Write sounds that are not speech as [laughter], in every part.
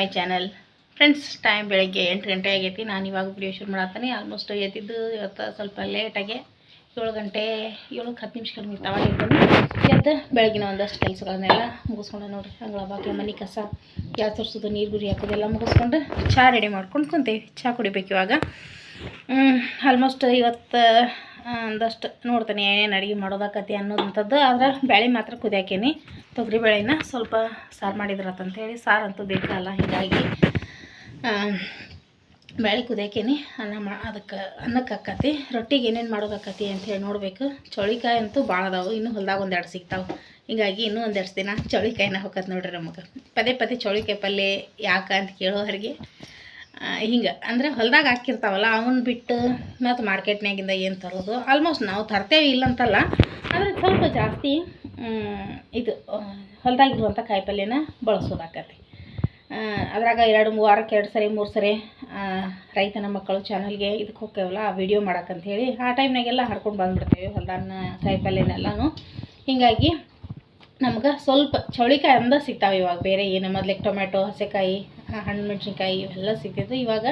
My channel. Friends time ಬೆಳಗ್ಗೆ ಎಂಟು ಗಂಟೆ ಆಗೈತಿ. ನಾನು ಇವಾಗ ವಿಡಿಯೋ ಶುರು ಮಾಡತ್ತೀನಿ ಆಲ್ಮೋಸ್ಟ್ ಎತ್ತಿದ್ದು ಇವತ್ತು ಸ್ವಲ್ಪ ಲೇಟಾಗಿ ಏಳು ಗಂಟೆ, ಏಳು ಹತ್ತು ನಿಮಿಷ ಕಡಿಮೆ ಎದ್ದು ಎದ್ದು ಬೆಳಗಿನ ಒಂದಷ್ಟು ಕೆಲಸಗಳನ್ನೆಲ್ಲ ಮುಗಿಸ್ಕೊಂಡು ನೋಡ್ರಿ. ಹಂಗಳ ಬಾಕಿ ಮನೆ ಕಸ, ಗ್ಯಾಸ್ ತರಿಸೋದು ನೀರು ಗುರಿ ಹಾಕೋದೆಲ್ಲ ಮುಗಿಸ್ಕೊಂಡು ಚಹಾ ರೆಡಿ ಮಾಡ್ಕೊಂಡು ಕುಂತೇವಿ. ಚಹಾ ಕುಡಿಬೇಕು ಇವಾಗ. ಆಲ್ಮೋಸ್ಟ್ ಇವತ್ತು ಆ, ಒಂದಷ್ಟು ನೋಡ್ತೇನೆ ಏನೇನು ಅಡುಗೆ ಮಾಡೋದಾಕತಿ ಅನ್ನೋದಂಥದ್ದು. ಆದ್ರೆ ಬೇಳೆ ಮಾತ್ರ ಕುದಿಯಾಕೇನಿ. ತೊಗರಿ ಬೇಳೆನ ಸ್ವಲ್ಪ ಸಾರು ಮಾಡಿದ್ರತ್ತಂತ ಹೇಳಿ ಸಾರು ಅಂತೂ ಬೇಕಲ್ಲ ಹೀಗಾಗಿ ಬೇಳೆ ಕುದಿಯಾಕೇನಿ. ಅನ್ನ ಮಾ ಅದಕ್ಕೆ ಅನ್ನಕ್ಕೆ ಆಕತಿ ರೊಟ್ಟಿಗೆ ಏನೇನು ಮಾಡೋದಾಕತಿ ಅಂಥೇಳಿ ನೋಡಬೇಕು. ಚೌಳಿಕಾಯಿ ಅಂತೂ ಭಾಳ ಅದಾವು. ಇನ್ನೂ ಹೊಲ್ದಾಗ ಒಂದೆರಡು ಸಿಗ್ತಾವೆ. ಹೀಗಾಗಿ ಇನ್ನೂ ಒಂದೆರಡು ದಿನ ಚೌಳಿಕಾಯಿನ ಹೋಗತ್ತೆ ನೋಡ್ರಿ ನಮಗೆ. ಪದೇ ಪದೇ ಚೌಳಿಕಾಯಿ ಪಲ್ಯ ಯಾಕೆ ಅಂತ ಕೇಳೋರಿಗೆ ಹಿಂಗೆ. ಅಂದರೆ ಹೊಲ್ದಾಗ ಹಾಕಿರ್ತಾವಲ್ಲ ಅವನ್ನ ಬಿಟ್ಟು ಮತ್ತು ಮಾರ್ಕೆಟ್ನಾಗಿಂದ ಏನು ತರೋದು? ಆಲ್ಮೋಸ್ಟ್ ನಾವು ತರ್ತೇವೆ ಇಲ್ಲಂತಲ್ಲ, ಆದರೆ ಸ್ವಲ್ಪ ಜಾಸ್ತಿ ಇದು ಹೊಲ್ದಾಗಿರುವಂಥ ಕಾಯಿಪಲ್ಯನ ಬಳಸೋದಾಕತಿ. ಅದ್ರಾಗ ಎರಡು ವಾರಕ್ಕೆ ಎರಡು ಸರಿ, ಮೂರು ಸರಿ ರೈತನ ಮಕ್ಕಳು ಚಾನಲ್ಗೆ ಇದಕ್ಕೆ ಹೋಗ್ತೇವಲ್ಲ, ಆ ವಿಡಿಯೋ ಮಾಡೋಕ್ಕಂಥೇಳಿ ಆ ಟೈಮ್ನಾಗೆಲ್ಲ ಹರ್ಕೊಂಡು ಬಂದುಬಿಡ್ತೇವೆ ಹೊಲ್ದಾನ ಕಾಯಿಪಲ್ಲೆನೆಲ್ಲನೂ ಹೀಗಾಗಿ ನಮ್ಗೆ ಸ್ವಲ್ಪ ಚೌಳಿಕಾಯಿ ಅಂದ ಸಿಗ್ತಾವೆ ಇವಾಗ. ಬೇರೆ ಏನು ಮೊದ್ಲಿಗೆ ಟೊಮೆಟೊ ಹಸೆಕಾಯಿ, ಹಣ್ಣು ಮೆಣಸಿನ್ಕಾಯಿ ಇವೆಲ್ಲ ಸಿಗ್ತಿತ್ತು ಇವಾಗ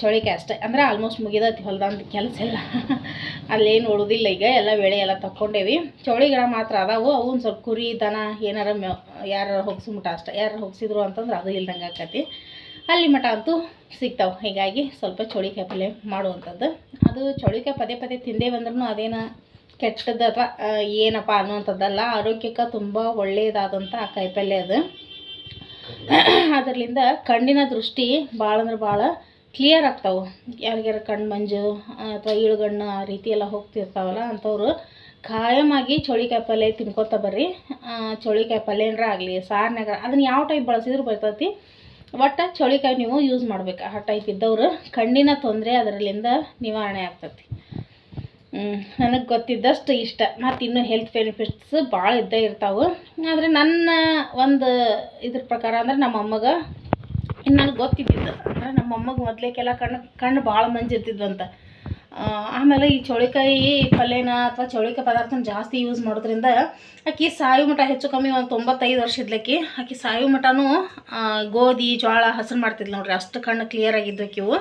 ಚೌಳಿಕಾಯಿ ಅಷ್ಟೇ. ಅಂದರೆ ಆಲ್ಮೋಸ್ಟ್ ಮುಗಿದೈತಿ ಹೊಲ್ದಂದು ಕೆಲಸ ಎಲ್ಲ. [laughs] ಅಲ್ಲೇನು ಉಳಿದಿಲ್ಲ ಈಗ. ಎಲ್ಲ ಬೆಳೆ ಎಲ್ಲ ತಕ್ಕೊಂಡೇವಿ. ಚೌಳಿ ಗಿಡ ಮಾತ್ರ ಅದಾವು. ಅವು ಒಂದು ಸ್ವಲ್ಪ ಕುರಿ, ದನ, ಏನಾರ ಮೆ ಯಾರು ಹೋಗ್ಸಿಮಟ ಅಷ್ಟೇ. ಯಾರು ಹೋಗ್ಸಿದ್ರು ಅಂತಂದ್ರೆ ಅದು ಇಲ್ದಂಗೆ ಆಕತಿ. ಅಲ್ಲಿ ಮಟ ಅಂತೂ ಸಿಗ್ತಾವೆ. ಹೀಗಾಗಿ ಸ್ವಲ್ಪ ಚೌಳಿಕಾಯಿ ಪಲ್ಯ ಮಾಡುವಂಥದ್ದು. ಅದು ಚೌಳಿಕಾಯಿ ಪದೇ ಪದೇ ತಿಂದೇವಂದ್ರೂ ಅದೇನು ಕೆಟ್ಟದ್ದು ಅಥವಾ ಏನಪ್ಪ ಅನ್ನುವಂಥದ್ದಲ್ಲ, ಆರೋಗ್ಯಕ್ಕೆ ತುಂಬ ಒಳ್ಳೆಯದಾದಂಥ ಕಾಯಿಪಲ್ಯ ಅದು. ಅದರಿಂದ ಕಣ್ಣಿನ ದೃಷ್ಟಿ ಭಾಳ ಅಂದ್ರೆ ಭಾಳ ಕ್ಲಿಯರ್ ಆಗ್ತಾವೆ. ಯಾರಿಗಾರ ಕಣ್ಣು ಮಂಜು, ಅಥವಾ ಇಳುಗಣ್ಣು ಆ ರೀತಿ ಎಲ್ಲ ಹೋಗ್ತಿರ್ತಾವಲ್ಲ, ಅಂಥವ್ರು ಖಾಯಮಾಗಿ ಚೌಳಿಕಾಯಿ ಪಲ್ಯ ತಿನ್ಕೋತ ಬರ್ರಿ. ಚೋಳಿ ಚೌಳಿಕಾಯಿ ಪಲ್ಯ ಏನಾರ ಆಗಲಿ ಸಾರ್ನಾಗ ಅದನ್ನು ಯಾವ ಟೈಪ್ ಬಳಸಿದ್ರು ಬರ್ತೈತಿ. ಒಟ್ಟು ಚೌಳಿಕಾಯಿ ನೀವು ಯೂಸ್ ಮಾಡ್ಬೇಕು. ಆ ಟೈಪ್ ಇದ್ದವರು ಕಣ್ಣಿನ ತೊಂದರೆ ಅದರಲ್ಲಿಂದ ನಿವಾರಣೆ ಆಗ್ತೈತಿ. ನನಗೆ ಗೊತ್ತಿದ್ದಷ್ಟು ಇಷ್ಟ. ಮತ್ತು ಇನ್ನೂ ಹೆಲ್ತ್ ಬೆನಿಫಿಟ್ಸ್ ಭಾಳ ಇದ್ದೇ ಇರ್ತಾವೆ. ಆದರೆ ನನ್ನ ಒಂದು ಇದ್ರ ಪ್ರಕಾರ ಅಂದ್ರೆ ನಮ್ಮ ಅಮ್ಮಗ ಇನ್ನು ನನಗೆ ಗೊತ್ತಿದ್ದಿದ್ದು. ಅಂದ್ರೆ ನಮ್ಮ ಅಮ್ಮಗೆ ಮೊದಲೇಕೆಲ್ಲ ಕಣ್ಣು ಕಣ್ಣು ಭಾಳ ಮಂಜಿರ್ತಿದ್ವಂತ ಆ, ಆಮೇಲೆ ಈ ಚೌಳಿಕಾಯಿ ಪಲ್ಯನ ಅಥವಾ ಚೌಳಿಕಾಯಿ ಪದಾರ್ಥನ ಜಾಸ್ತಿ ಯೂಸ್ ಮಾಡೋದ್ರಿಂದ ಆಕಿ ಸಾಯು ಮಟ ಹೆಚ್ಚು ಕಮ್ಮಿ ಒಂದು ತೊಂಬತ್ತೈದು ವರ್ಷ ಇದ್ಲಕ್ಕಿ ಆಕಿ ಸಾಯು ಮಠನೂ ಗೋಧಿ ಜೋಳ ಹಸಿರು ಮಾಡ್ತಿದ್ಲು ನೋಡ್ರಿ. ಅಷ್ಟು ಕಣ್ಣು ಕ್ಲಿಯರ್ ಆಗಿದ್ದು ಆಕಿವು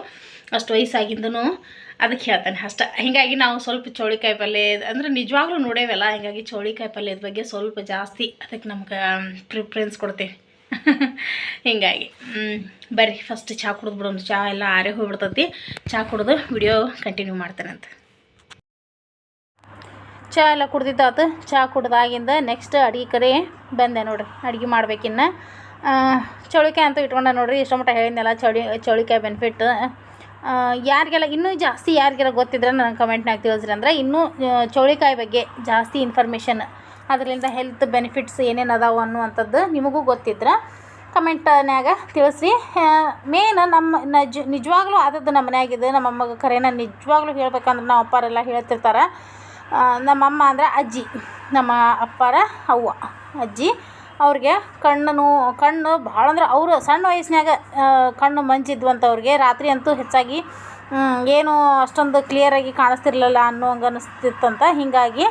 ಅಷ್ಟು ವಯಸ್ಸಾಗಿದ್ದನು ಅದಕ್ಕೆ ಹೇಳ್ತಾನೆ. ಅಷ್ಟೆ. ಹೀಗಾಗಿ ನಾವು ಸ್ವಲ್ಪ ಚೌಳಿಕಾಯಿ ಪಲ್ಯ ಅಂದ್ರೆ ನಿಜವಾಗ್ಲೂ ನೋಡೇವಲ್ಲ, ಹೀಗಾಗಿ ಚೌಳಿಕಾಯಿ ಪಲ್ಯದ ಬಗ್ಗೆ ಸ್ವಲ್ಪ ಜಾಸ್ತಿ ಅದಕ್ಕೆ ನಮ್ಗೆ ಪ್ರಿಫ್ರೆನ್ಸ್ ಕೊಡ್ತೇವೆ [laughs] ಹೀಗಾಗಿ ಬರ್ರಿ ಫಸ್ಟ್ ಚಹಾ ಕುಡಿದು ಬಿಡೋಣ. ಚಹಾ ಎಲ್ಲ ಆರೆ ಹೋಗ್ಬಿಡ್ತೈತಿ. ಚಹಾ ಕುಡಿದು ವಿಡಿಯೋ ಕಂಟಿನ್ಯೂ ಮಾಡ್ತಾನಂತ ಚಹಾ ಎಲ್ಲ ಕುಡ್ದಿದ್ದಾತು. ಚಹಾ ಕುಡ್ದಾಗಿಂದ ನೆಕ್ಸ್ಟ್ ಅಡುಗೆ ಕಡೆ ಬಂದೆ ನೋಡ್ರಿ. ಅಡುಗೆ ಮಾಡ್ಬೇಕಿನ್ನ. ಚೌಳಿಕಾಯಿ ಅಂತೂ ಇಟ್ಕೊಂಡೆ ನೋಡ್ರಿ. ಇಷ್ಟ ಮಟ್ಟ ಹೇಳಿದ್ನಲ್ಲ, ಚೌಳಿ, ಚೌಳಿಕಾಯಿ ಬೆನಿಫಿಟ್ ಯಾರಿಗೆಲ್ಲ ಇನ್ನೂ ಜಾಸ್ತಿ ಯಾರಿಗೆಲ್ಲ ಗೊತ್ತಿದ್ರೆ ನನಗೆ ಕಮೆಂಟ್ನಾಗ ತಿಳಿಸ್ರಿ ಅಂದ್ರೆ ಇನ್ನೂ ಚೌಳಿಕಾಯಿ ಬಗ್ಗೆ ಜಾಸ್ತಿ ಇನ್ಫಾರ್ಮೇಷನ್ ಅದರಿಂದ ಹೆಲ್ತ್ ಬೆನಿಫಿಟ್ಸ್ ಏನೇನು ಅದಾವೆ ಅನ್ನುವಂಥದ್ದು ನಿಮಗೂ ಗೊತ್ತಿದ್ರೆ ಕಮೆಂಟ್ನಾಗ ತಿಳಿಸ್ರಿ. ಮೇನ್ ನಮ್ಮ, ನಜ್, ನಿಜವಾಗ್ಲೂ ಆದದ್ದು ನಮ್ಮ ಮನೆಯಾಗಿದ್ದು, ನಮ್ಮ ಅಮ್ಮಗೆ ಖರೇನ ನಿಜವಾಗ್ಲೂ ಹೇಳ್ಬೇಕಂದ್ರೆ ನಮ್ಮ ಅಪ್ಪಾರೆಲ್ಲ ಹೇಳ್ತಿರ್ತಾರೆ. ನಮ್ಮಮ್ಮ ಅಂದ್ರೆ ಅಜ್ಜಿ, ನಮ್ಮ ಅಪ್ಪಾರ ಅವ್ವ, ಅಜ್ಜಿ. ಅವ್ರಿಗೆ ಕಣ್ಣು ಕಣ್ಣು ಭಾಳ ಅಂದ್ರೆ ಅವರು ಸಣ್ಣ ವಯಸ್ಸಿನಾಗ ಕಣ್ಣು ಮಂಜಿದ್ವಂಥವ್ರಿಗೆ ರಾತ್ರಿ ಅಂತೂ ಹೆಚ್ಚಾಗಿ ಏನು ಅಷ್ಟೊಂದು ಕ್ಲಿಯರಾಗಿ ಕಾಣಿಸ್ತಿರ್ಲಿಲ್ಲ ಅನ್ನೋ ಹಂಗೆ ಅನ್ನಿಸ್ತಿತ್ತಂತ ಹೀಗಾಗಿ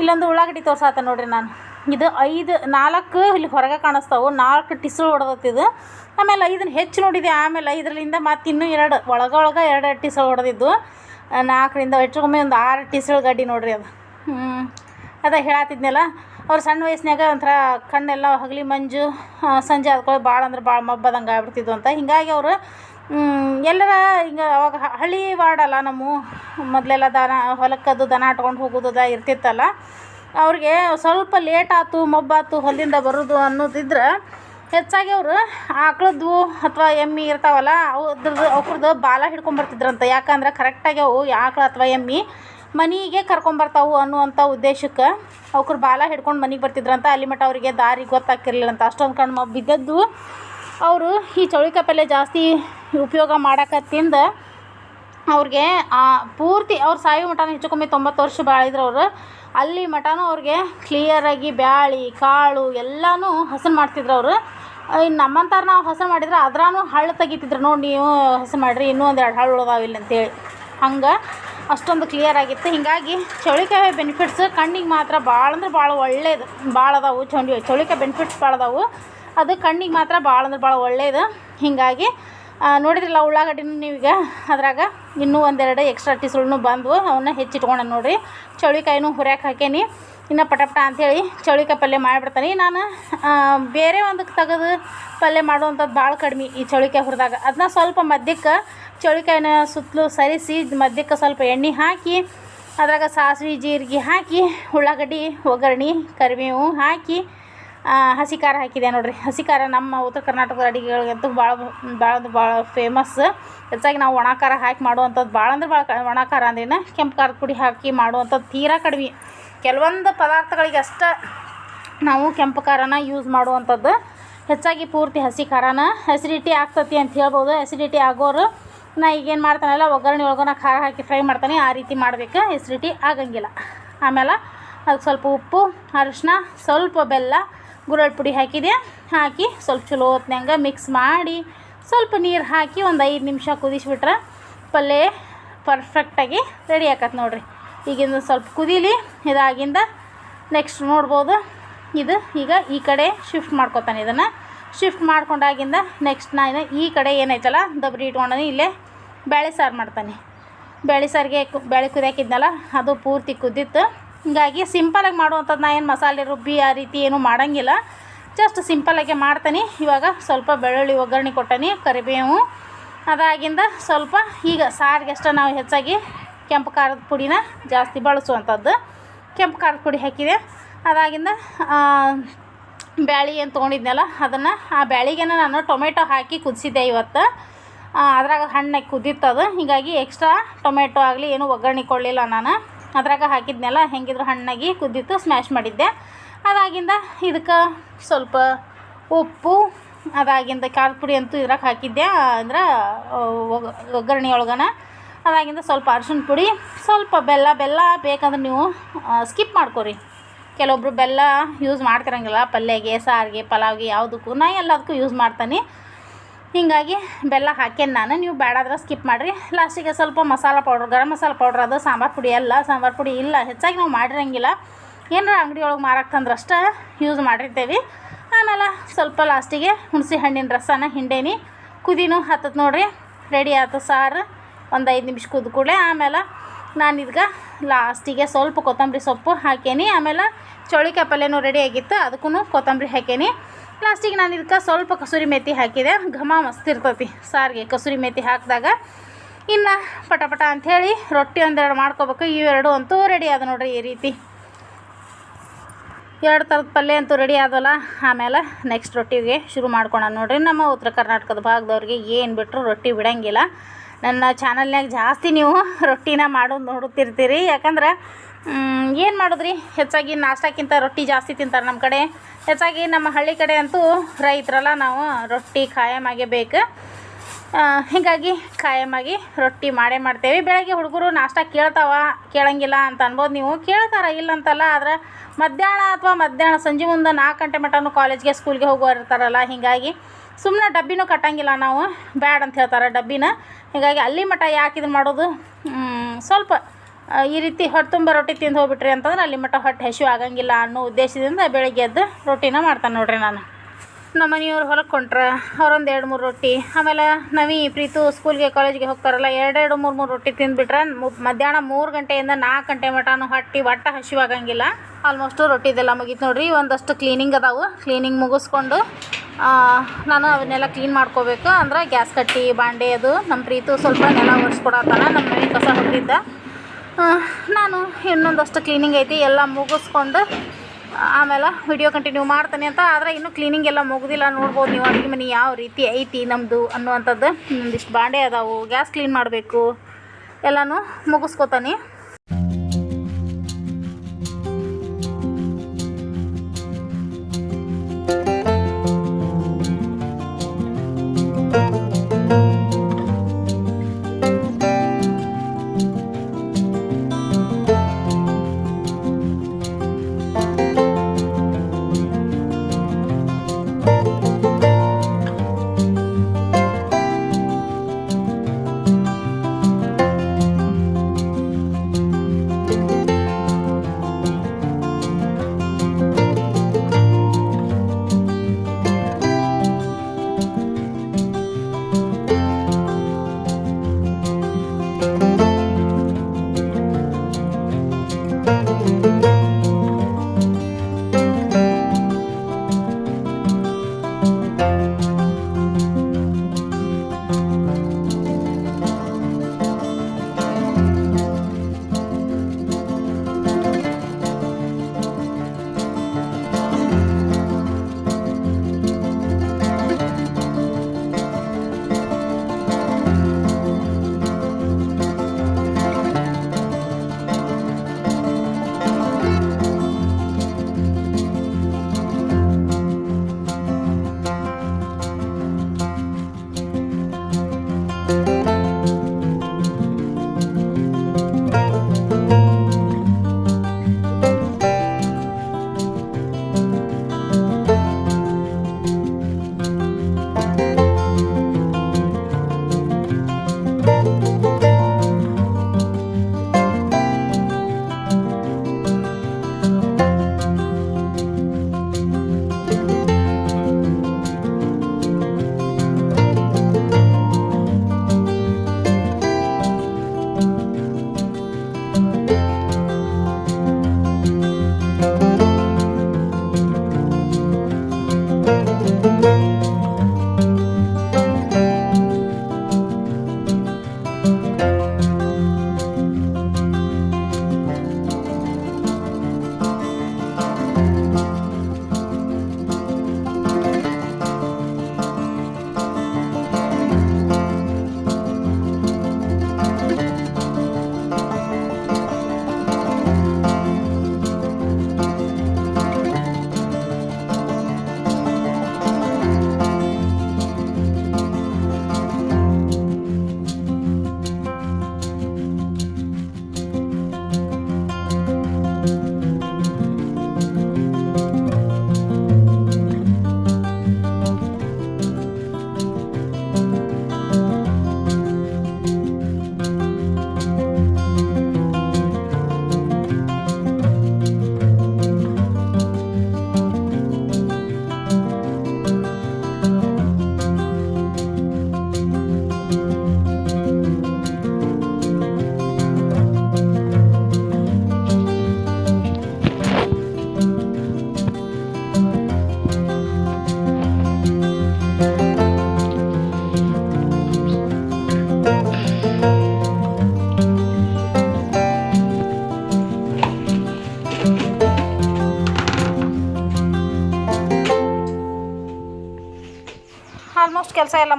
ಇಲ್ಲೊಂದು ಉಳ್ಳಾಗಡ್ಡಿ ತೋರ್ಸಾತ ನೋಡಿರಿ ನಾನು. ಇದು ಐದು, ನಾಲ್ಕು ಇಲ್ಲಿ ಹೊರಗೆ ಕಾಣಿಸ್ತಾವು, ನಾಲ್ಕು ಟಿಸು ಹೊಡೆದತ್ತಿದು ಆಮೇಲೆ ಐದನ್ನು ಹೆಚ್ಚು ನೋಡಿದೆ, ಆಮೇಲೆ ಐದರಿಂದ ಮತ್ತು ಇನ್ನೂ ಎರಡು ಒಳಗೊಳಗೆ ಎರಡು ಟಿಸು ಹೊಡೆದಿದ್ದು. ನಾಲ್ಕರಿಂದ, ಹೆಚ್ಚು ಒಂದು ಆರು ಟಿಸಳು ಗಡ್ಡಿ ನೋಡಿರಿ ಅದು. ಅದ ಹೇಳತ್ತಿದ್ನಲ್ಲ ಅವ್ರು ಸಣ್ಣ ವಯಸ್ಸಿನಾಗ ಒಂಥರ ಕಣ್ಣೆಲ್ಲ ಹಗಲಿ ಮಂಜು ಸಂಜೆ ಆದ್ಕೊಳ್ಳಿ ಭಾಳ ಅಂದ್ರೆ ಭಾಳ ಮಬ್ಬದಂಗೆ ಆಗ್ಬಿಡ್ತಿದ್ವು ಅಂತ. ಹೀಗಾಗಿ ಅವರು ಎಲ್ಲರ ಹಿಂಗೆ ಅವಾಗ ಹಳ್ಳಿ ವಾರ್ಡಲ್ಲ ನಮ್ಮ, ಮೊದಲೆಲ್ಲ ದನ ಹೊಲಕ್ಕದು ದನ ಆಟ್ಕೊಂಡು ಹೋಗೋದು ಇರ್ತಿತ್ತಲ್ಲ, ಅವ್ರಿಗೆ ಸ್ವಲ್ಪ ಲೇಟ್ ಆಯ್ತು ಮಬ್ಬಾತು, ಹೊಲದಿಂದ ಬರೋದು ಅನ್ನೋದಿದ್ರೆ ಹೆಚ್ಚಾಗಿ ಅವರು ಆಕಳದ್ದು ಅಥವಾ ಎಮ್ಮಿ ಇರ್ತಾವಲ್ಲ ಅದ್ರದ್ದು ಅವ್ರದ್ದು ಬಾಲ ಹಿಡ್ಕೊಂಬರ್ತಿದ್ರಂತ ಯಾಕಂದ್ರೆ ಕರೆಕ್ಟಾಗಿ ಅವು ಆಕಳು ಅಥವಾ ಎಮ್ಮೆ ಮನೆಗೆ ಕರ್ಕೊಂಬರ್ತಾವು ಅನ್ನುವಂಥ ಉದ್ದೇಶಕ್ಕೆ ಅವ್ರ ಬಾಲ ಹಿಡ್ಕೊಂಡು ಮನೆಗೆ ಬರ್ತಿದ್ರಂತ. ಅಲ್ಲಿ ಮಟ್ಟ ಅವರಿಗೆ ದಾರಿ ಗೊತ್ತಾಗ್ತಿರ್ಲಿಲ್ಲ ಅಂತ ಅಷ್ಟೊಂದು ಕಣ್ಣು ಮಬ್ಬು ಬಿದ್ದದ್ದು. ಅವರು ಈ ಚೌಳಿಕಾಯಿ ಪಲ್ಯ ಜಾಸ್ತಿ ಉಪಯೋಗ ಮಾಡಕತ್ತಿಂದ ಅವ್ರಿಗೆ ಪೂರ್ತಿ ಅವ್ರು ಸಾಯಿ ಮಠನ ಹೆಚ್ಚು ಕಮ್ಮಿ ತೊಂಬತ್ತು ವರ್ಷ ಬಾಳಿದ್ರು ಅವರು. ಅಲ್ಲಿ ಮಟನೂ ಅವ್ರಿಗೆ ಕ್ಲಿಯರಾಗಿ ಬ್ಯಾಳಿ, ಕಾಳು ಎಲ್ಲನೂ ಹಸನು ಮಾಡ್ತಿದ್ರು ಅವರು. ಇನ್ನು ನಮ್ಮಂತಾರ ನಾವು ಹಸನು ಮಾಡಿದ್ರೆ ಅದ್ರಾನು ಹಳ್ಳು ತೆಗಿತಿದ್ರು. ನೋಡಿ ನೀವು ಹಸನ್ ಮಾಡಿರಿ, ಇನ್ನೂ ಒಂದೆರಡು ಹಳ್ಳು ಉಳ್ದಾವಿಲ್ಲ ಅಂತೇಳಿ ಹಂಗೆ ಅಷ್ಟೊಂದು ಕ್ಲಿಯರ್ ಆಗಿತ್ತು. ಹೀಗಾಗಿ ಚೌಳಿಕಾಯಿ ಬೆನಿಫಿಟ್ಸ್ ಕಣ್ಣಿಗೆ ಮಾತ್ರ ಭಾಳ ಅಂದ್ರೆ ಭಾಳ ಒಳ್ಳೇದು. ಭಾಳ ಅದಾವು ಚೌಳಿ ಚೌಳಿಕಾಯಿ ಬೆನಿಫಿಟ್ಸ್ ಭಾಳ ಅದಾವು. ಅದು ಕಣ್ಣಿಗೆ ಮಾತ್ರ ಭಾಳ ಅಂದ್ರೆ ಭಾಳ ಒಳ್ಳೆಯದು ಹೀಗಾಗಿ ನೋಡಿದ್ರಲ್ಲ ಉಳ್ಳಾಗಡ್ಡಿನೂ ನೀವೀಗ? ಅದ್ರಾಗ ಇನ್ನೂ ಒಂದೆರಡು ಎಕ್ಸ್ಟ್ರಾ ಟಿಸುಳ್ನು ಬಂದವು ಅವನ್ನ ಹೆಚ್ಚಿಟ್ಕೊಂಡೆ ನೋಡಿರಿ. ಚೌಳಿಕಾಯಿನೂ ಹುರ್ಯಾಕೆ ಹಾಕೇನಿ. ಇನ್ನು ಪಟಪಟ ಅಂಥೇಳಿ ಚೌಳಿಕಾಯಿ ಪಲ್ಯ ಮಾಡಿಬಿಡ್ತಾನೆ. ನಾನು ಬೇರೆ ಒಂದಕ್ಕೆ ತೆಗೆದು ಪಲ್ಯ ಮಾಡುವಂಥದ್ದು ಭಾಳ ಕಡಿಮೆ ಈ ಚೌಳಿಕಾಯಿ ಹುರಿದಾಗ. ಅದನ್ನ ಸ್ವಲ್ಪ ಮಧ್ಯಕ್ಕೆ ಚೌಳಿಕಾಯಿನ ಸುತ್ತಲೂ ಸರಿಸಿ ಮಧ್ಯಕ್ಕೆ ಸ್ವಲ್ಪ ಎಣ್ಣೆ ಹಾಕಿ, ಅದ್ರಾಗ ಸಾಸಿವೆ, ಜೀರಿಗೆ ಹಾಕಿ, ಉಳ್ಳಾಗಡ್ಡಿ, ಒಗ್ಗರಣೆ, ಕರಿಬೇವು ಹಾಕಿ ಹಸಿ ಖಾರ ಹಾಕಿದೆ ನೋಡಿರಿ. ಹಸಿ ಖಾರ ನಮ್ಮ ಉತ್ತರ ಕರ್ನಾಟಕದ ಅಡುಗೆಗಳಿಗಂತೂ ಭಾಳ ಭಾಳ ಅಂದ್ರೆ ಭಾಳ ಫೇಮಸ್ ಹೆಚ್ಚಾಗಿ ನಾವು ಒಣ ಖಾರ ಹಾಕಿ ಮಾಡುವಂಥದ್ದು ಭಾಳ ಅಂದ್ರೆ ಭಾಳ ಒಣ ಖಾರ ಅಂದ್ರೇನ ಕೆಂಪು ಖಾರದ ಪುಡಿ ಹಾಕಿ ಮಾಡುವಂಥದ್ದು ತೀರಾ ಕಡಿಮೆ. ಕೆಲವೊಂದು ಪದಾರ್ಥಗಳಿಗೆ ಅಷ್ಟೇ ನಾವು ಕೆಂಪು ಖಾರನ ಯೂಸ್ ಮಾಡುವಂಥದ್ದು. ಹೆಚ್ಚಾಗಿ ಪೂರ್ತಿ ಹಸಿ ಖಾರನ ಅಸಿಡಿಟಿ ಆಗ್ತತಿ ಅಂತ ಹೇಳ್ಬೋದು. ಅಸಿಡಿಟಿ ಆಗೋರು ನಾ ಈಗೇನು ಮಾಡ್ತಾನಲ್ಲ, ಒಗ್ಗರಣೆ ಒಳಗನ ಖಾರ ಹಾಕಿ ಫ್ರೈ ಮಾಡ್ತಾನೆ. ಆ ರೀತಿ ಮಾಡಬೇಕು. ಎಸಿಡಿಟಿ ಆಗಂಗಿಲ್ಲ. ಆಮೇಲೆ ಅದಕ್ಕೆ ಸ್ವಲ್ಪ ಉಪ್ಪು ಅರಿಶಿನ ಸ್ವಲ್ಪ ಬೆಲ್ಲ ಗುರಳ್ ಪುಡಿ ಹಾಕಿದೆ ಹಾಕಿ ಸ್ವಲ್ಪ ಚಲೋ ಹೊತ್ನಂಗೆ ಮಿಕ್ಸ್ ಮಾಡಿ ಸ್ವಲ್ಪ ನೀರು ಹಾಕಿ ಒಂದು ಐದು ನಿಮಿಷ ಕುದಿಸಿಬಿಟ್ರೆ ಪಲ್ಯ ಪರ್ಫೆಕ್ಟಾಗಿ ರೆಡಿ ಆಕತ್ ನೋಡಿರಿ. ಈಗಿಂದ ಸ್ವಲ್ಪ ಕುದೀಲಿ, ಇದಾಗಿಂದ ನೆಕ್ಸ್ಟ್ ನೋಡ್ಬೋದು. ಇದು ಈಗ ಈ ಕಡೆ ಶಿಫ್ಟ್ ಮಾಡ್ಕೊತಾನೆ ಇದನ್ನು. ಶಿಫ್ಟ್ ಮಾಡ್ಕೊಂಡಾಗಿಂದ ನೆಕ್ಸ್ಟ್ ನಾನು ಈ ಕಡೆ ಏನೈತಲ್ಲ, ದಬ್ರಿ ಇಟ್ಕೊಂಡಾನೆ, ಇಲ್ಲೇ ಬೇಳೆ ಸಾರು ಮಾಡ್ತಾನೆ. ಬೇಳೆ ಸಾರಿಗೆ ಬೇಳೆ ಕುದಿಯಾಕಿದ್ನಲ್ಲ, ಅದು ಪೂರ್ತಿ ಕುದ್ದಿತ್ತು ಹೀಗಾಗಿ ಸಿಂಪಲಾಗಿ ಮಾಡುವಂಥದ್ದು ನಾ ಏನು ಮಸಾಲೆ ರುಬ್ಬಿ ಆ ರೀತಿ ಏನೂ ಮಾಡೋಂಗಿಲ್ಲ. ಜಸ್ಟ್ ಸಿಂಪಲಾಗೆ ಮಾಡ್ತೀನಿ. ಇವಾಗ ಸ್ವಲ್ಪ ಬೆಳ್ಳುಳ್ಳಿ ಒಗ್ಗರಣೆ ಕೊಟ್ಟನಿ, ಕರಿಬೇವು. ಅದಾಗಿಂದ ಸ್ವಲ್ಪ ಈಗ ಸಾರಿಗೆ ಅಷ್ಟೇ ನಾವು ಹೆಚ್ಚಾಗಿ ಕೆಂಪು ಖಾರದ ಪುಡಿನ ಜಾಸ್ತಿ ಬಳಸುವಂಥದ್ದು. ಕೆಂಪು ಖಾರದ ಪುಡಿ ಹಾಕಿದೆ. ಅದಾಗಿಂದ ಬ್ಯಾಳಿ ಏನು ತೊಗೊಂಡಿದ್ನಲ್ಲ, ಅದನ್ನು ಆ ಬ್ಯಾಳಿಗೆನ ನಾನು ಟೊಮೆಟೊ ಹಾಕಿ ಕುದಿಸಿದ್ದೆ ಇವತ್ತು. ಅದ್ರಾಗ ಹಣ್ಣಾಗಿ ಕುದಿತ್ತದು. ಹೀಗಾಗಿ ಎಕ್ಸ್ಟ್ರಾ ಟೊಮೆಟೊ ಆಗಲಿ ಏನು ಒಗ್ಗರಣೆ ಕೊಡಲಿಲ್ಲ ನಾನು. ಅದ್ರಾಗ ಹಾಕಿದ್ನೆಲ್ಲ ಹೆಂಗಿದ್ರು ಹಣ್ಣಾಗಿ ಕುದ್ದಿತ್ತು ಸ್ಮ್ಯಾಶ್ ಮಾಡಿದ್ದೆ. ಅದಾಗಿಂದ ಇದಕ್ಕೆ ಸ್ವಲ್ಪ ಉಪ್ಪು, ಅದಾಗಿಂದ ಖಾರದ ಪುಡಿ ಅಂತೂ ಇದ್ರಾಗ ಹಾಕಿದ್ದೆ, ಅಂದ್ರೆ ಒಗ್- ಒಗ್ಗರಣೆ ಒಳಗನ. ಅದಾಗಿಂದ ಸ್ವಲ್ಪ ಅರ್ಶಿನ ಪುಡಿ, ಸ್ವಲ್ಪ ಬೆಲ್ಲ ಬೆಲ್ಲ ಬೇಕಂದ್ರೆ ನೀವು ಸ್ಕಿಪ್ ಮಾಡ್ಕೊರಿ. ಕೆಲವೊಬ್ರು ಬೆಲ್ಲ ಯೂಸ್ ಮಾಡ್ತಿರಂಗಿಲ್ಲ, ಪಲ್ಯಗೆ, ಸಾರಿಗೆ, ಪಲಾವ್ಗೆ, ಯಾವುದಕ್ಕೂ. ನಾ ಎಲ್ಲದಕ್ಕೂ ಯೂಸ್ ಮಾಡ್ತಾನೆ. ಹೀಗಾಗಿ ಬೆಲ್ಲ ಹಾಕೇನು ನಾನು. ನೀವು ಬೇಡಾದ್ರೆ ಸ್ಕಿಪ್ ಮಾಡಿರಿ. ಲಾಸ್ಟಿಗೆ ಸ್ವಲ್ಪ ಮಸಾಲ ಪೌಡ್ರ್ ಗರಂ ಮಸಾಲ ಪೌಡ್ರ್ ಅದು ಸಾಂಬಾರು ಪುಡಿ ಅಲ್ಲ, ಸಾಂಬಾರು ಪುಡಿ ಇಲ್ಲ. ಹೆಚ್ಚಾಗಿ ನಾವು ಮಾಡಿರಂಗಿಲ್ಲ. ಏನಾರ ಅಂಗಡಿ ಒಳಗೆ ಮಾರಕ್ಕೆ ತಂದ್ರೆ ಅಷ್ಟೇ ಯೂಸ್ ಮಾಡಿರ್ತೇವೆ. ಆಮೇಲೆ ಸ್ವಲ್ಪ ಲಾಸ್ಟಿಗೆ ಹುಣಸೆ ಹಣ್ಣಿನ ರಸನ ಹಿಂಡೇನಿ. ಕುದಿನೂ ಹತ್ತದ ನೋಡ್ರಿ. ರೆಡಿ ಆಯ್ತು ಸಾರು. ಒಂದು ಐದು ನಿಮಿಷ ಕುದ್ದು ಕೂಡಲೇ. ಆಮೇಲೆ ನಾನು ಇದಕ್ಕೆ ಲಾಸ್ಟಿಗೆ ಸ್ವಲ್ಪ ಕೊತ್ತಂಬರಿ ಸೊಪ್ಪು ಹಾಕೇನಿ ಆಮೇಲೆ ಚೌಳಿಕಾಯಿ ಪಲ್ಯನೂ ರೆಡಿ ಆಗಿತ್ತು. ಅದಕ್ಕೂ ಕೊತ್ತಂಬರಿ ಹಾಕೇನಿ ಲಾಸ್ಟಿಗೆ ನಾನು ಇದಕ್ಕೆ ಸ್ವಲ್ಪ ಕಸೂರಿ ಮೇಥಿ ಹಾಕಿದೆ. ಘಮ ಮಸ್ತ್ ಇರ್ತೈತಿ. ಸಾರಿಗೆ ಕಸೂರಿ ಮೇಥಿ ಹಾಕಿದಾಗ ಇನ್ನು ಪಟ ಪಟ ಅಂಥೇಳಿ ರೊಟ್ಟಿ ಒಂದೆರಡು ಮಾಡ್ಕೋಬೇಕು. ಇವೆರಡು ಅಂತೂ ರೆಡಿ ಆದ ನೋಡ್ರಿ ಈ ರೀತಿ. ಎರಡು ಥರದ ಪಲ್ಯ ಅಂತೂ ರೆಡಿ ಆದವಲ್ಲ ಆಮೇಲೆ ನೆಕ್ಸ್ಟ್ ರೊಟ್ಟಿಗೆ ಶುರು ಮಾಡ್ಕೊಳ ನೋಡ್ರಿ. ನಮ್ಮ ಉತ್ತರ ಕರ್ನಾಟಕದ ಭಾಗದವ್ರಿಗೆ ಏನು ಬಿಟ್ಟರು ರೊಟ್ಟಿ ಬಿಡಂಗಿಲ್ಲ. ನನ್ನ ಚಾನಲ್ನಾಗ ಜಾಸ್ತಿ ನೀವು ರೊಟ್ಟಿನ ಮಾಡೋದು ನೋಡುತ್ತಿರ್ತೀರಿ. ಯಾಕಂದ್ರೆ ಏನು ಮಾಡಿದ್ರಿ? ಹೆಚ್ಚಾಗಿ ನಾಷ್ಟಕ್ಕಿಂತ ರೊಟ್ಟಿ ಜಾಸ್ತಿ ತಿಂತಾರೆ ನಮ್ಮ ಕಡೆ. ಹೆಚ್ಚಾಗಿ ನಮ್ಮ ಹಳ್ಳಿ ಕಡೆ ಅಂತೂ ರೈತರಲ್ಲ ನಾವು ರೊಟ್ಟಿ ಖಾಯಮಾಗೇ ಬೇಕು. ಹೀಗಾಗಿ ಖಾಯಮಾಗಿ ರೊಟ್ಟಿ ಮಾಡೇ ಮಾಡ್ತೇವೆ. ಬೆಳಗ್ಗೆ ಹುಡುಗರು ನಾಷ್ಟ ಕೇಳ್ತಾವ, ಕೇಳಂಗಿಲ್ಲ ಅಂತ ಅನ್ಬೋದು ನೀವು. ಕೇಳ್ತಾರ ಇಲ್ಲ ಅಂತಲ್ಲ ಆದ್ರೆ ಮಧ್ಯಾಹ್ನ ಅಥವಾ ಮಧ್ಯಾಹ್ನ ಸಂಜೆ ಮುಂದೆ ನಾಲ್ಕು ಗಂಟೆ ಮಟನೂ ಕಾಲೇಜ್ಗೆ, ಸ್ಕೂಲ್ಗೆ ಹೋಗೋರು ಇರ್ತಾರಲ್ಲ, ಹೀಗಾಗಿ ಸುಮ್ಮನೆ ಡಬ್ಬಿನೂ ಕಟ್ಟಂಗಿಲ್ಲ ನಾವು. ಬ್ಯಾಡ್ ಅಂತ ಹೇಳ್ತಾರೆ ಡಬ್ಬಿನ. ಹೀಗಾಗಿ ಅಲ್ಲಿ ಮಟ್ಟ ಯಾಕೆ ಮಾಡೋದು? ಸ್ವಲ್ಪ ಈ ರೀತಿ ಹೊಟ್ಟೆ ತುಂಬ ರೊಟ್ಟಿ ತಿಂದು ಹೋಗ್ಬಿಟ್ರಿ ಅಂತಂದ್ರೆ ಅಲ್ಲಿ ಮಟ್ಟ ಹೊಟ್ಟೆ ಹಸಿವು ಆಗಂಗಿಲ್ಲ ಅನ್ನೋ ಉದ್ದೇಶದಿಂದ ಬೆಳಗ್ಗೆ ಎದ್ದು ರೊಟ್ಟಿನ ಮಾಡ್ತಾನೆ ನೋಡ್ರಿ ನಾನು. ನಮ್ಮ ಮನೆಯವ್ರು ಹೊಲಕ್ಕೆ ಕೊಂಟ್ರೆ ಅವ್ರೊಂದು ಎರಡು ಮೂರು ರೊಟ್ಟಿ. ಆಮೇಲೆ ನವಿ, ಪ್ರೀತು ಸ್ಕೂಲ್ಗೆ ಕಾಲೇಜ್ಗೆ ಹೋಗ್ತಾರಲ್ಲ ಎರಡೆರಡು ಮೂರು ಮೂರು ರೊಟ್ಟಿ ತಿಂದುಬಿಟ್ರೆ ಮಧ್ಯಾಹ್ನ ಮೂರು ಗಂಟೆಯಿಂದ ನಾಲ್ಕು ಗಂಟೆ ಮಟನು ಹೊಟ್ಟಿ ಒಟ್ಟ ಹಸಿವಾಗಂಗಿಲ್ಲ ಆಲ್ಮೋಸ್ಟು ರೊಟ್ಟಿದೆಲ್ಲ ಮುಗೀತು ನೋಡ್ರಿ, ಒಂದಷ್ಟು ಕ್ಲೀನಿಂಗ್ ಅದಾವು. ಕ್ಲೀನಿಂಗ್ ಮುಗಿಸ್ಕೊಂಡು ನಾನು ಅವನ್ನೆಲ್ಲ ಕ್ಲೀನ್ ಮಾಡ್ಕೋಬೇಕು. ಅಂದ್ರೆ ಗ್ಯಾಸ್ ಕಟ್ಟಿ, ಬಾಂಡೆ ಅದು ನಮ್ಮ ಪ್ರೀತು ಸ್ವಲ್ಪ ನೆಲ ಒರೆಸ್ಕೊಡತ್ತಾನ ನಮ್ಮ ಮನೆ ಕಸ ಹೊಡೆದಿದ್ದ ನಾನು ಇನ್ನೊಂದಷ್ಟು ಕ್ಲೀನಿಂಗ್ ಐತಿ, ಎಲ್ಲ ಮುಗಿಸ್ಕೊಂಡು, ಆಮೇಲೆ ವಿಡಿಯೋ ಕಂಟಿನ್ಯೂ ಮಾಡ್ತಾನೆ ಅಂತ. ಆದರೆ ಇನ್ನೂ ಕ್ಲೀನಿಂಗ್ ಎಲ್ಲ ಮುಗ್ದಿಲ್ಲ, ನೋಡ್ಬೋದು ನೀವು ಅಡುಗೆ ಮನೆ ಯಾವ ರೀತಿ ಐತಿ ನಮ್ಮದು ಅನ್ನುವಂಥದ್ದು. ಒಂದಿಷ್ಟು ಬಾಂಡೆ ಅದಾವು ಗ್ಯಾಸ್ ಕ್ಲೀನ್ ಮಾಡಬೇಕು, ಎಲ್ಲನೂ ಮುಗಿಸ್ಕೊತಾನೆ.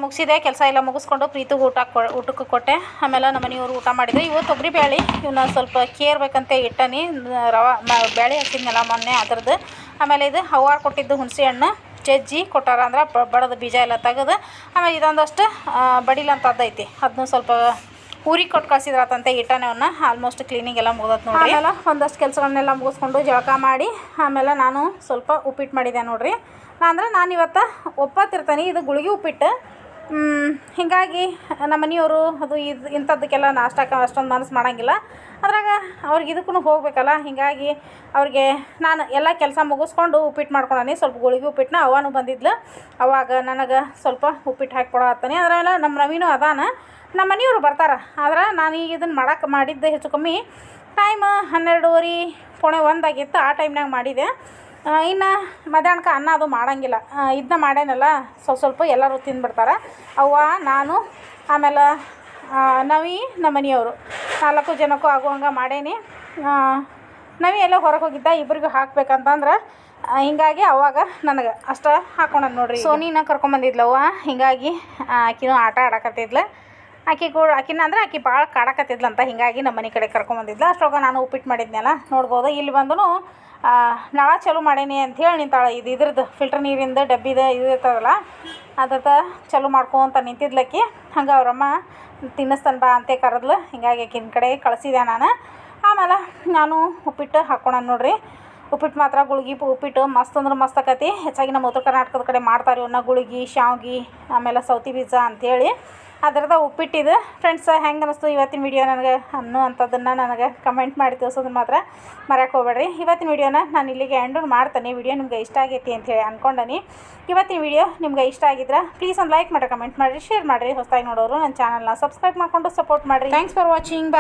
ಮುಗಿಸಿದೆ, ಕೆಲಸ ಎಲ್ಲ ಮುಗಿಸ್ಕೊಂಡು ಪ್ರೀತಿ ಊಟ ಕೊ ಊಟಕ್ಕೆ ಕೊಟ್ಟೆ. ಆಮೇಲೆ ನಮ್ಮ ಮನೆಯವರು ಊಟ ಮಾಡಿದ್ರು. ಇವು ತೊಗರಿ ಬೇಳೆ ಇವನ್ನ ಸ್ವಲ್ಪ ಕೇರ್ಬೇಕಂತ ಇಟ್ಟನಿ. ರವಾ ಬೇಳೆ ಹಾಕಿದ್ನಲ್ಲ ಮೊನ್ನೆ ಅದ್ರದ್ದು. ಆಮೇಲೆ ಇದು ಹವಾರ್ ಕೊಟ್ಟಿದ್ದು ಹುಣಸೆ ಹಣ್ಣು ಜಜ್ಜಿ ಕೊಟ್ಟಾರ ಅಂದ್ರೆ ಬಡದ ಬೀಜ ಎಲ್ಲ ತೆಗೆದು. ಆಮೇಲೆ ಇದೊಂದಷ್ಟು ಬಡಿಲಂತ ಅದೈತಿ ಅದನ್ನು ಸ್ವಲ್ಪ ಊರಿಗೆ ಕೊಟ್ಟು ಕಳ್ಸಿದ್ರಾತಂತೆ ಇಟ್ಟನೆ ಅವನ್ನ ಆಲ್ಮೋಸ್ಟ್ ಕ್ಲೀನಿಂಗ್ ಎಲ್ಲ ಮುಗ್ದತ್ ನೋಡಿ ಆಮೇಲೆ ಒಂದಷ್ಟು ಕೆಲಸಗಳನ್ನೆಲ್ಲ ಮುಗಿಸ್ಕೊಂಡು ಜಳಕ ಮಾಡಿ, ಆಮೇಲೆ ನಾನು ಸ್ವಲ್ಪ ಉಪ್ಪಿಟ್ಟು ಮಾಡಿದೆ ನೋಡ್ರಿ. ಅಂದ್ರೆ ನಾನು ಇವತ್ತು ಒಪ್ಪತ್ತಿರ್ತೀನಿ, ಇದು ಗುಳಿಗೆ ಉಪ್ಪಿಟ್ಟು. ಹೀಗಾಗಿ ನಮ್ಮ ಮನೆಯವರು ಅದು ಇದು ಇಂಥದ್ದಕ್ಕೆಲ್ಲ ನಾಷ್ಟಕ್ಕೆ ಅಷ್ಟೊಂದು ಮನಸ್ಸು ಮಾಡೋಂಗಿಲ್ಲ. ಅದ್ರಾಗ ಅವ್ರಿಗೆ ಇದಕ್ಕೂ ಹೋಗಬೇಕಲ್ಲ, ಹೀಗಾಗಿ ಅವ್ರಿಗೆ ನಾನು ಎಲ್ಲ ಕೆಲಸ ಮುಗಿಸ್ಕೊಂಡು ಉಪ್ಪಿಟ್ಟು ಮಾಡ್ಕೊಳನಿ. ಸ್ವಲ್ಪ ಗುಳಿಗೆ ಉಪ್ಪಿಟ್ಟನ್ನ ಅವನು ಬಂದಿದ್ಲು. ಅವಾಗ ನನಗೆ ಸ್ವಲ್ಪ ಉಪ್ಪಿಟ್ಟು ಹಾಕಿ ಕೊಡತ್ತಾನೆ ಅದರೆಲ್ಲ ನಮ್ಮ ನವೀನು ಅದಾನ. ನಮ್ಮ ಮನೆಯವರು ಬರ್ತಾರೆ. ಆದ್ರೆ ನಾನು ಈಗ ಇದನ್ನು ಮಾಡಕ್ಕೆ ಮಾಡಿದ್ದೆ ಹೆಚ್ಚು ಕಮ್ಮಿ. ಟೈಮ್ ಹನ್ನೆರಡುವರೆ ಪೋಣೆ ಒಂದಾಗಿತ್ತು. ಆ ಟೈಮ್ನಾಗ ಮಾಡಿದೆ. ಇನ್ನು ಮಧ್ಯಾಹ್ನಕ್ಕೆ ಅನ್ನ ಅದು ಮಾಡೋಂಗಿಲ್ಲ. ಇದನ್ನ ಮಾಡೇನಲ್ಲ, ಸ್ವಲ್ಪ ಸ್ವಲ್ಪ ಎಲ್ಲರೂ ತಿಂದುಬಿಡ್ತಾರೆ. ಅವ್ವ, ನಾನು, ಆಮೇಲೆ ನವಿ ನಮ್ಮ ಮನೆಯವರು. ನಾಲ್ಕು ಜನಕ್ಕೂ ಆಗುವಂಗೆ ಮಾಡೇನಿ. ನವಿ ಎಲ್ಲ ಹೊರಗೆ ಹೋಗಿದ್ದ ಇಬ್ಬರಿಗೂ ಹಾಕ್ಬೇಕಂತಂದ್ರೆ ಹಿಂಗಾಗಿ ಅವಾಗ ನನಗೆ ಅಷ್ಟ ಹಾಕೊಂಡ ನೋಡ್ರಿ ಸೋನಿನ ಕರ್ಕೊಂಬಂದಿದ್ಲವ್ವ ಹಿಂಗಾಗಿ ಆಕಿನೂ ಆಟ ಆಡಕತ್ತಿದ್ಲು. ಆಕಿ ಕೂಡ, ಆಕಿನ ಅಂದ್ರೆ ಆಕಿ ಭಾಳ ಕಾಡಕತ್ತಿದ್ಲಂತ, ಹಿಂಗಾಗಿ ನಮ್ಮ ಮನೆ ಕಡೆ ಕರ್ಕೊಂಬಂದಿದ್ಲು ಅಷ್ಟೊಳಗೆ ನಾನು ಉಪ್ಪಿಟ್ಟು ಮಾಡಿದ್ನಲ್ಲ, ನೋಡ್ಬೋದು. ಇಲ್ಲಿ ಬಂದು ನಳ ಚಾಲೂ ಮಾಡೇನಿ ಅಂಥೇಳಿ ನಿಂತಾಳೆ. ಇದು ಇದ್ರದ್ದು ಫಿಲ್ಟರ್ ನೀರಿಂದ ಡಬ್ಬಿದ ಇದು ಇರ್ತದಲ್ಲ ಅದಕ್ಕೆ ಚಾಲು ಮಾಡ್ಕೊಂತ ನಿಂತಿದ್ಲಕ್ಕಿ. ಹಂಗೆ ಅವ್ರಮ್ಮ, ತಿನ್ನಿಸ್ತಾನೆ ಬಾ ಅಂತೆ ಕರೆದ್ಲು. ಹಿಂಗಾಗಿ ಆಕಿನ ಕಡೆ ಕಳಿಸಿದೆ ನಾನು. ಆಮೇಲೆ ನಾನು ಉಪ್ಪಿಟ್ಟು ಹಾಕ್ಕೊಳ ನೋಡ್ರಿ. ಉಪ್ಪಿಟ್ಟು ಮಾತ್ರ ಗುಳಿಗೆ ಉಪ್ಪಿಟ್ಟು ಮಸ್ತ್ ಅಂದ್ರೆ ಮಸ್ತ್ ಆಕತಿ. ಹೆಚ್ಚಾಗಿ ನಮ್ಮ ಉತ್ತರ ಕರ್ನಾಟಕದ ಕಡೆ ಮಾಡ್ತಾರೆ ಇವನ್ನ ಗುಳಿಗೆ, ಶಾವ್ಗಿ, ಆಮೇಲೆ ಸೌತಿ ಬೀಜ ಅಂಥೇಳಿ ಅದರದ ಉಪ್ಪಿಟ್ಟಿದ್ದು ಫ್ರೆಂಡ್ಸ್ ಹೆಂಗೆ ಅನ್ನಿಸ್ತು ಇವತ್ತಿನ ವಿಡಿಯೋ ನನಗೆ ಅನ್ನೋ ಅಂಥದ್ದನ್ನು ನನಗೆ ಕಮೆಂಟ್ ಮಾಡಿ ತಿಳಿಸೋದನ್ನ ಮಾತ್ರ ಮರಕ್ಕೆ ಹೋಗ್ಬೇಡ್ರಿ. ಇವತ್ತಿನ ವಿಡಿಯೋನ ನಾನು ಇಲ್ಲಿಗೆ ಎಂಡು ಮಾಡ್ತೇನೆ. ವಿಡಿಯೋ ನಿಮ್ಗೆ ಇಷ್ಟ ಆಗೈತಿ ಅಂತೇಳಿ ಅಂದ್ಕೊಂಡನಿ ಇವತ್ತಿನ ವಿಡಿಯೋ ನಿಮ್ಗೆ ಇಷ್ಟ ಆಗಿದ್ರೆ ಪ್ಲೀಸ್ ಒಂದು ಲೈಕ್ ಮಾಡಿ ಕಮೆಂಟ್ ಮಾಡಿರಿ ಶೇರ್ ಮಾಡಿರಿ. ಹೊಸದಾಗಿ ನೋಡೋರು ನನ್ನ ಚಾನಲ್ನ ಸಬ್ಸ್ಕ್ರೈಬ್ ಮಾಡಿಕೊಂಡು ಸಪೋರ್ಟ್ ಮಾಡಿರಿ. ಥ್ಯಾಂಕ್ಸ್ ಫಾರ್ ವಾಚಿಂಗ್ ಬಾ